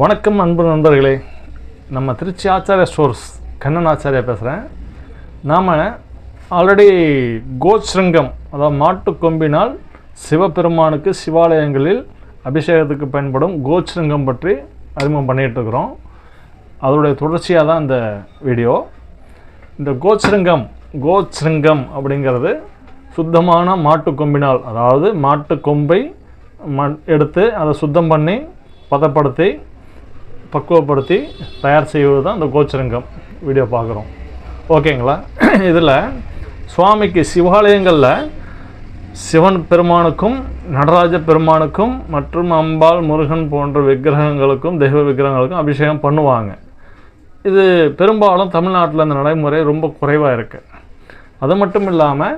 வணக்கம் அன்பு நண்பர்களே. நம்ம திருச்சி ஆச்சாரிய ஸ்டோர்ஸ் கண்ணன் ஆச்சாரியா பேசுகிறேன் நாம் ஆல்ரெடி கோச்ரங்கம் அதாவது மாட்டு கொம்பினால் சிவபெருமானுக்கு சிவாலயங்களில் அபிஷேகத்துக்கு பயன்படும் கோச்ரங்கம் பற்றி அறிமுகம் பண்ணிகிட்டு இருக்கிறோம். அதோடைய தொடர்ச்சியாக தான் இந்த வீடியோ. இந்த கோச்ரங்கம் கோச்ரங்கம் அப்படிங்கிறது சுத்தமான மாட்டுக் கொம்பினால் அதாவது மாட்டு கொம்பை மண் எடுத்து அதை சுத்தம் பண்ணி பதப்படுத்தி பக்குவப்படுத்தி தயார் செய்வது தான் இந்த கோச்சரங்கம் வீடியோ பார்க்குறோம். ஓகேங்களா? இதில் சுவாமிக்கு சிவாலயங்களில் சிவன் பெருமானுக்கும் நடராஜ பெருமானுக்கும் மற்றும் அம்பாள் முருகன் போன்ற விக்கிரகங்களுக்கும் தெய்வ விக்கிரகங்களுக்கும் அபிஷேகம் பண்ணுவாங்க. இது பெரும்பாலும் தமிழ்நாட்டில் இந்த நடைமுறை ரொம்ப குறைவாக இருக்குது அது மட்டும் இல்லாமல்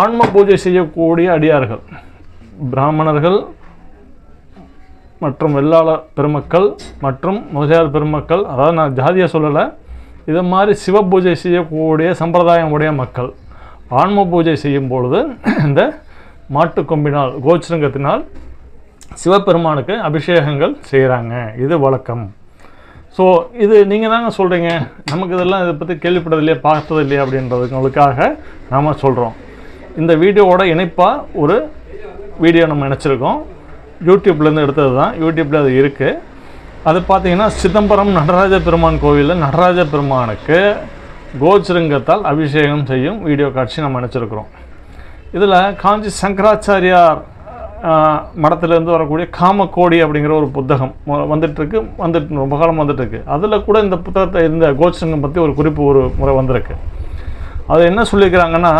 ஆன்ம பூஜை செய்யக்கூடிய அடியார்கள் பிராமணர்கள் மற்றும் வெள்ளாள பெருமக்கள் மற்றும் முதலியார் பெருமக்கள் அதாவது நான் ஜாதியாக சொல்லலை இதை மாதிரி சிவ பூஜை செய்யக்கூடிய சம்பிரதாயம் உடைய மக்கள். ஆன்ம பூஜை செய்யும் பொழுது இந்த மாட்டு கொம்பினால் கோச்சரங்கத்தினால் சிவபெருமானுக்கு அபிஷேகங்கள் செய்கிறாங்க இது வழக்கம். ஸோ இது நீங்கள் தாங்க சொல்கிறீங்க நமக்கு இதெல்லாம் இதை பற்றி கேள்விப்பட்டது இல்லையா பார்த்தது இல்லையா அப்படின்றதுங்களுக்காக நாம் சொல்கிறோம் இந்த வீடியோவோட இணைப்பாக ஒரு வீடியோ நம்ம நினச்சிருக்கோம் யூடியூப்லேருந்து எடுத்தது தான். யூடியூப்பில் அது இருக்குது அது பார்த்தீங்கன்னா சிதம்பரம் நடராஜ பெருமான் கோவிலில் நடராஜ பெருமானுக்கு கோச்சருங்கத்தால் அபிஷேகம் செய்யும் வீடியோ காட்சி நம்ம நினச்சிருக்கிறோம். இதில் காஞ்சி சங்கராச்சாரியார் மடத்துலேருந்து வரக்கூடிய காமக்கோடி அப்படிங்கிற ஒரு புத்தகம் வந்துட்டுருக்கு. வந்துட்டு ரொம்ப காலம் வந்துட்டுருக்கு. அதில் கூட இந்த புத்தகத்தை இந்த கோச்சரங்கம் பற்றி ஒரு குறிப்பு ஒரு முறை வந்திருக்கு. அது என்ன சொல்லியிருக்கிறாங்கன்னா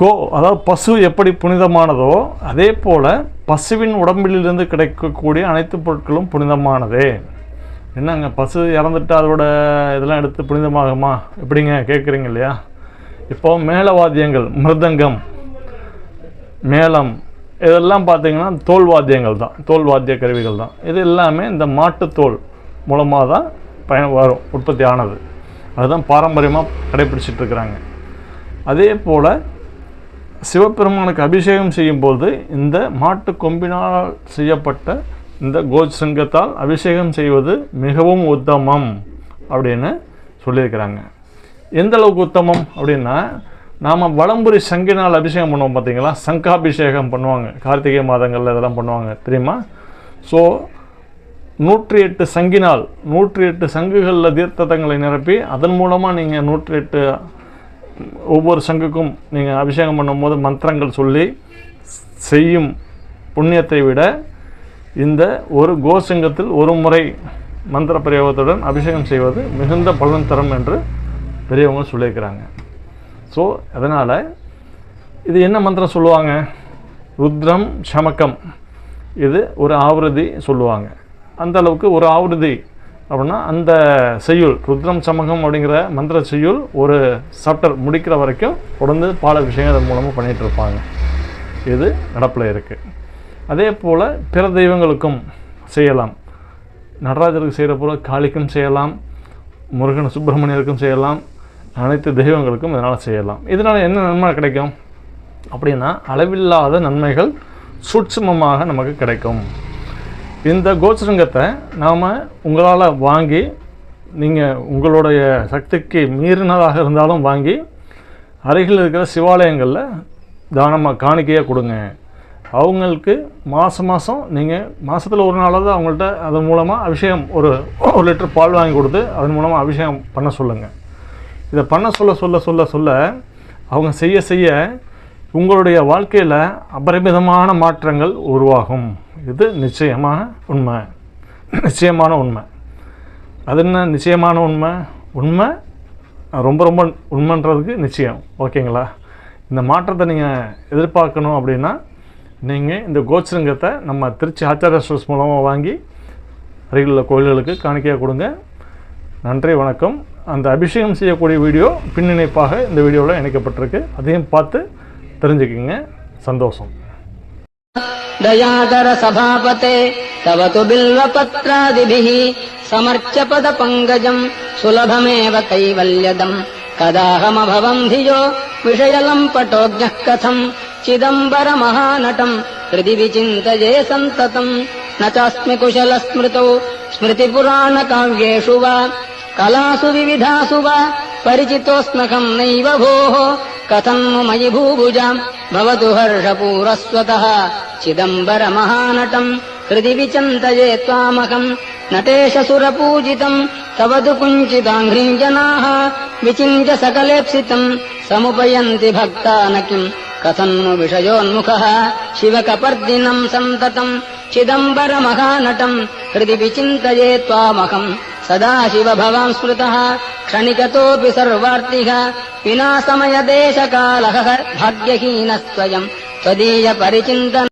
கோ அதாவது பசு எப்படி புனிதமானதோ அதே போல் பசுவின் உடம்பிலிருந்து கிடைக்கக்கூடிய அனைத்து பொருட்களும் புனிதமானதே. என்னங்க பசு இறந்துட்டு அதோட இதெல்லாம் எடுத்து புனிதமாகுமா? எப்படிங்க கேட்குறீங்க இல்லையா? இப்போ மேளவாத்தியங்கள் மிருதங்கம் மேளம் இதெல்லாம் பார்த்தீங்கன்னா தோல் வாத்தியங்கள் தான் தோல் வாத்திய கருவிகள் தான். இது எல்லாமே இந்த மாட்டுத்தோல் மூலமாக தான் பயன் வரும் உற்பத்தி ஆனது. அதுதான் பாரம்பரியமாக கடைப்பிடிச்சிட்டு இருக்கிறாங்க. அதே போல் சிவபெருமானுக்கு அபிஷேகம் செய்யும்போது இந்த மாட்டு கொம்பினால் செய்யப்பட்ட இந்த கோஜ் சங்கத்தால் அபிஷேகம் செய்வது மிகவும் உத்தமம் அப்படின்னு சொல்லியிருக்கிறாங்க. எந்த அளவுக்கு உத்தமம் அப்படின்னா நாம் வளம்புரி சங்கினால் அபிஷேகம் பண்ணுவோம் பார்த்தீங்களா? சங்காபிஷேகம் பண்ணுவாங்க. கார்த்திகை மாதங்களில் இதெல்லாம் பண்ணுவாங்க. தெரியுமா? ஸோ நூற்றி எட்டு சங்கினால் நூற்றி எட்டு சங்குகளில் தீர்த்தங்களை நிரப்பி அதன் மூலமாக நீங்கள் நூற்றி எட்டு ஒவ்வொரு சங்குக்கும் நீங்கள் அபிஷேகம் பண்ணும்போது மந்திரங்கள் சொல்லி செய்யும் புண்ணியத்தை விட இந்த ஒரு கோசங்கத்தில் ஒரு முறை மந்திர பிரயோகத்துடன் அபிஷேகம் செய்வது மிகுந்த பலன் தரும் என்று பெரியவங்க சொல்லியிருக்கிறாங்க. ஸோ அதனால் இது என்ன மந்திரம் சொல்லுவாங்க? ருத்ரம் சமக்கம். இது ஒரு ஆவருதி சொல்லுவாங்க. அந்த அளவுக்கு ஒரு ஆவருதி அப்படின்னா அந்த செய்யுள் ருத்ரம் சமகம் அப்படிங்கிற மந்திர செய்யுள் ஒரு சாப்டர் முடிக்கிற வரைக்கும் தொடர்ந்து பால விஷயங்கள் அதன் மூலமாக பண்ணிகிட்டு இருப்பாங்க இது நடப்பில் இருக்குது அதே போல் பிற தெய்வங்களுக்கும் செய்யலாம். நடராஜருக்கு செய்கிற போல் காளிக்கும் செய்யலாம் முருகன் சுப்பிரமணியருக்கும் செய்யலாம் அனைத்து தெய்வங்களுக்கும் இதனால் செய்யலாம். இதனால் என்ன நன்மை கிடைக்கும்? அப்படின்னா அளவில்லாத நன்மைகள் சூட்சமமாக நமக்கு கிடைக்கும். இந்த கோச்சரங்கத்தை நாம் உங்களால் வாங்கி நீங்கள் உங்களுடைய சக்திக்கு மீறினதாக இருந்தாலும் வாங்கி அருகில் இருக்கிற சிவாலயங்களில் தானமாக காணிக்கையாக கொடுங்க. அவங்களுக்கு மாதம் மாதம் நீங்கள் மாதத்தில் ஒரு நாளாவது அவங்கள்ட்ட அதன் மூலமாக அபிஷேகம் ஒரு ஒரு லிட்டர் பால் வாங்கி கொடுத்து அதன் மூலமாக அபிஷேகம் பண்ண சொல்லுங்கள் இதை பண்ண சொல்ல சொல்ல சொல்ல சொல்ல அவங்க செய்ய செய்ய உங்களுடைய வாழ்க்கையில் அபரிமிதமான மாற்றங்கள் உருவாகும். இது நிச்சயமான உண்மை. நிச்சயமான உண்மை. அது என்ன நிச்சயமான உண்மை? உண்மை ரொம்ப ரொம்ப உண்மைன்றதுக்கு நிச்சயம். ஓகேங்களா? இந்த மாற்றத்தை நீங்கள் எதிர்பார்க்கணும் அப்படின்னா நீங்கள் இந்த கோச்சரங்கத்தை நம்ம திருச்சி ஆச்சாரிய ஸ்டோர்ஸ் மூலமாக வாங்கி அருகில் உள்ள கோயில்களுக்கு காணிக்கையாக கொடுங்க. நன்றி வணக்கம். அந்த அபிஷேகம் செய்யக்கூடிய வீடியோ பின்னிணைப்பாக இந்த வீடியோவில் இணைக்கப்பட்டிருக்கு. அதையும் பார்த்து தெரிஞ்சுக்கிங்க சந்தோஷம் दयाकर सभापते तव तु बिल्वपत्रादिभिः समर्च्य पदपङ्कजम् सुलभमेव कैवल्यदम् कदाहमभवम् धियो विषयलम् पटोज्ञः कथम् चिदम्बरमहानटम् हृदि विचिन्तये सन्ततम् न चास्मि कुशलस्मृतौ स्मृतिपुराणकाव्येषु वा कलासु विविधासु वा परिचितोऽस्मकम् नैव भोः कथम् नु मयि भूभुजाम् भवतु हर्षपूरस्वतः। चिदम्बरमहानटम् हृदि विचिन्तये त्वामहम् नटेश सुरपूजितम् तव तु कुञ्चिताङ्घ्रिम् जनाः विचिन्त्य सकलेप्सितम् समुपयन्ति भक्ता न किम्। कथम् नु विषयोन्मुखः? शिवकपर्दिनम् सन्ततम्। चिदम्बरमहानटम् हृदि विचिन्तये त्वामहम् सदाशिव भवां स्मृतः क्षणिकतोऽपि सर्वार्तिः विना समयदेशकालः भाग्यहीनः स्वयम् त्वदीयपरिचिन्तन